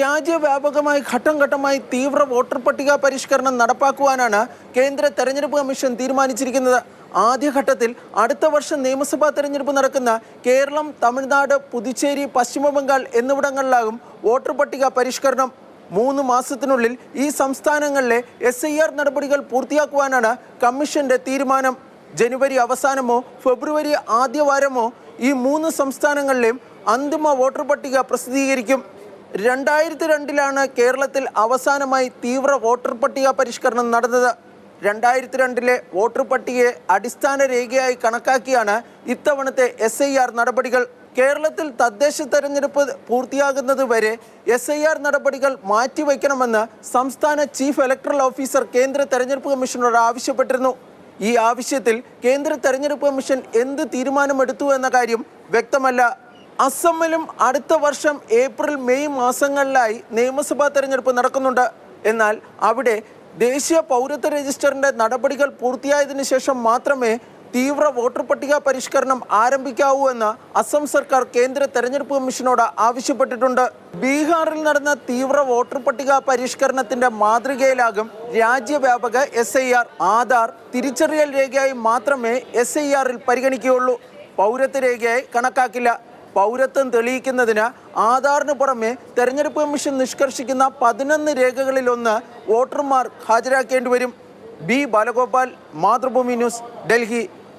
രാജ്യവ്യാപകമായി ഘട്ടം ഘട്ടമായി തീവ്ര വോട്ടർ പട്ടിക പരിഷ്കരണം നടപ്പാക്കുവാനാണ് കേന്ദ്ര തെരഞ്ഞെടുപ്പ് കമ്മീഷൻ തീരുമാനിച്ചിരിക്കുന്നത്. ആദ്യഘട്ടത്തിൽ അടുത്ത വർഷം നിയമസഭാ തെരഞ്ഞെടുപ്പ് നടക്കുന്ന കേരളം തമിഴ്നാട് പുതുച്ചേരി പശ്ചിമബംഗാൾ എന്നിവിടങ്ങളിലാകും വോട്ടർ പട്ടിക പരിഷ്കരണം. മൂന്ന് മാസത്തിനുള്ളിൽ ഈ സംസ്ഥാനങ്ങളിലെ എസ് ഐ ആർ നടപടികൾ പൂർത്തിയാക്കുവാനാണ് കമ്മീഷന്റെ തീരുമാനം. ജനുവരി അവസാനമോ ഫെബ്രുവരി ആദ്യവാരമോ ഈ മൂന്ന് സംസ്ഥാനങ്ങളിലെയും അന്തിമ വോട്ടർ പട്ടിക പ്രസിദ്ധീകരിക്കും. രണ്ടായിരത്തി രണ്ടിലാണ് കേരളത്തിൽ അവസാനമായി തീവ്ര വോട്ടർ പട്ടിക പരിഷ്കരണം നടന്നത്. രണ്ടായിരത്തി രണ്ടിലെ വോട്ടർ പട്ടികയെ അടിസ്ഥാന രേഖയായി കണക്കാക്കിയാണ് ഇത്തവണത്തെ എസ് ഐ ആർ നടപടികൾ. കേരളത്തിൽ തദ്ദേശ തെരഞ്ഞെടുപ്പ് പൂർത്തിയാകുന്നതുവരെ എസ് ഐ ആർ നടപടികൾ മാറ്റിവെക്കണമെന്ന് സംസ്ഥാന ചീഫ് ഇലക്ടറൽ ഓഫീസർ കേന്ദ്ര തെരഞ്ഞെടുപ്പ് കമ്മീഷനോട് ആവശ്യപ്പെട്ടിരുന്നു. ഈ ആവശ്യത്തിൽ കേന്ദ്ര തെരഞ്ഞെടുപ്പ് കമ്മീഷൻ എന്ത് തീരുമാനമെടുത്തു എന്ന കാര്യം വ്യക്തമല്ല. അസമിലും അടുത്ത വർഷം ഏപ്രിൽ മെയ് മാസങ്ങളിലായി നിയമസഭാ തെരഞ്ഞെടുപ്പ് നടക്കുന്നുണ്ട്. എന്നാൽ അവിടെ ദേശീയ പൗരത്വ രജിസ്റ്ററിന്റെ നടപടികൾ പൂർത്തിയായതിനു ശേഷം മാത്രമേ തീവ്ര വോട്ടർ പട്ടിക പരിഷ്കരണം ആരംഭിക്കാവൂ എന്ന് അസം സർക്കാർ കേന്ദ്ര തെരഞ്ഞെടുപ്പ് കമ്മീഷനോട് ആവശ്യപ്പെട്ടിട്ടുണ്ട്. ബീഹാറിൽ നടന്ന തീവ്ര വോട്ടർ പട്ടിക പരിഷ്കരണത്തിന്റെ മാതൃകയിലാകും രാജ്യവ്യാപക എസ് ഐ ആർ. ആധാർ തിരിച്ചറിയൽ രേഖയായി മാത്രമേ എസ് ഐ ആറിൽ പരിഗണിക്കുകയുള്ളൂ. പൗരത്വ രേഖയായി കണക്കാക്കില്ല. പൗരത്വം തെളിയിക്കുന്നതിന് ആധാറിന് പുറമെ തെരഞ്ഞെടുപ്പ് കമ്മീഷൻ നിഷ്കർഷിക്കുന്ന പതിനൊന്ന് രേഖകളിലൊന്ന് വോട്ടർമാർ ഹാജരാക്കേണ്ടി വരും. ബി. ബാലഗോപാൽ മാതൃഭൂമി ന്യൂസ് ഡൽഹി.